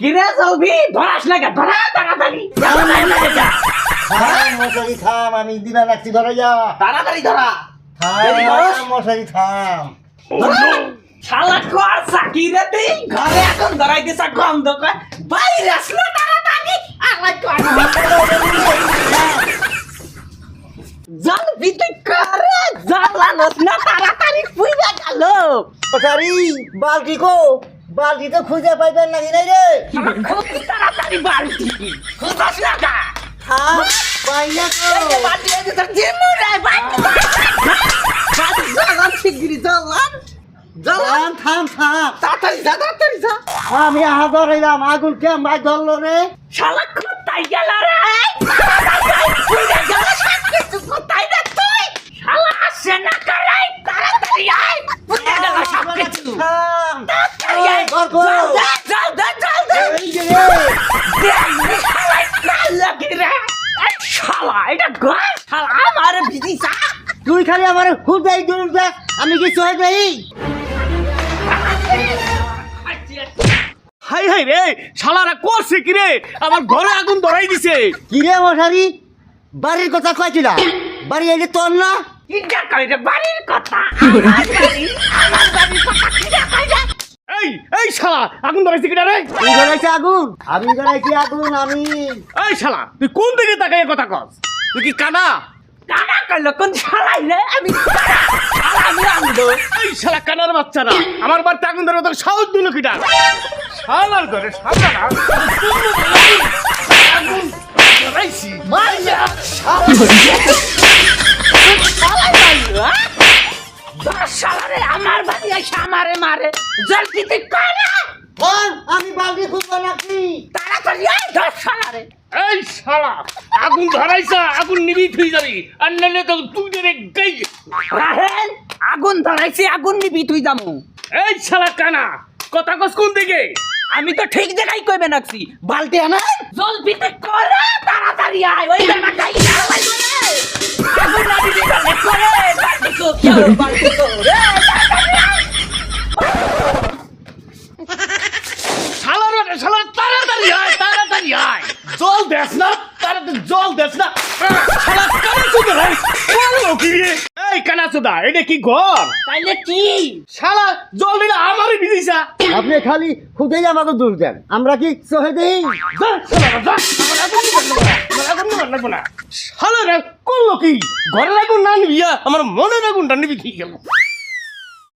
কিরে চলবি ধরাস না কে ধরা তাড়াতাড়ি থাম মশারি থাম আমি দিনা রাখছি ধরাইয়া তাড়াতাড়ি ধরা দেরি করস? থাম মশারি থাম শালা কর সাকিরে তুই ঘরে এখন ধরাই দিছা গন্ধ কর বাইরে আসলে তাড়াতাড়ি আলাই কর জল বিতে করে জ্বালানোস না তাড়াতাড়ি গেল মশারি বালতি কো। বালতি তো খুঁজে পাইবেন নাকি নাই রে। খুব তাড়াতাড়ি বালতি। খুঁজাস না কা থাম পাই না তো বালতি এই যে তোর জিমুরে বালতি বালতি শিগগিরি জ্বালান জ্বালান থাম থাম। তাড়াতাড়ি যা তাড়াতাড়ি যা। আমি আহা ধরাইলাম আগুন কে মাছ ধরলো রে। শালা কোথায় গেল রে ফুইরা গেল সব কিছু কোথায় রে তুই শালা আসে না করাই তাড়াতাড়ি আয় ফুইরা গেল সব কিছু থাম তাড়াতাড়ি আয় ঘর কর। জল দে জল দে জল দে এই যে রে শালা কাল লাগি রে এই শালা এটা গাছ শালা আমার ভিজিসা তুই খালি আমার খুঁজাই দূর দেখ আমি কি সহে হাই হাই রে শালারা করছে কি রে? আমার ঘরে আগুন ধরাই দিছে। কি রে মশারি? বাড়ির কথা কয়েছিলা বাড়ি যে তোর না? বাড়ির কথা? আমার বাড়ি আমার বাড়ির কথা কি দেখাই রে এই এই শালা আগুন ধরাইছে কিনা রে? তুই ধরাইছে আগুন? আমি ধরাইছি আগুন আমি। এই শালা তুই কোন দিকে তাকাই কথা কস? তুই কি কানা? কানা করল কোন শালাই রে? আমি শালা আমি আনব। এই শালা কানার বাচ্চারা আমার বাড়িতে আগুন ধরে তোর সাহস দিল কিটা শালার ঘরে শালারা আগুন ধরাইছি। মাইয়া শালা। এসে আমারে মারে। জলদি তুই কানা আমি বালতি খুঁজবো নাকি? তাড়াতাড়ি আয় দশ শালারে। এই শালা আগুন ধরাইছা আগুন নিবি তুই যাবি। আর নাহলে তো তুই ধরে গাই। রাহেল আগুন ধরাইছি আগুন নিবি তুই জামু এই শালা কানা কথা কস কোন দিকে? আমি তো ঠিক জায়গায় কইবে নাকছি। বালতি আনা। জল পিতে করে তাড়াতাড়ি আয় ওই করে আগুন না দিবি করে বালতি কো বালতি কো রে তাড়াতাড়ি আয়। শালার বেটা শালা তাড়াতাড়ি আয় তাড়াতাড়ি আয় জল দেস না তাড়াতাড়ি জল দেস না। এই এটা কি ঘর? তাইলে কি? শালা জল দিলে আমারই ভিজিসা আপনি খালি খুঁজেই আমাকে দূর দেন। আমরা কি সহে দেই শালা আমার আগুন নিবার লাগবো না, আমার নিবার লাগবো না। করল কি ঘরের আগুন না নিবি আমার মনের আগুনটা নিবি কি গেল।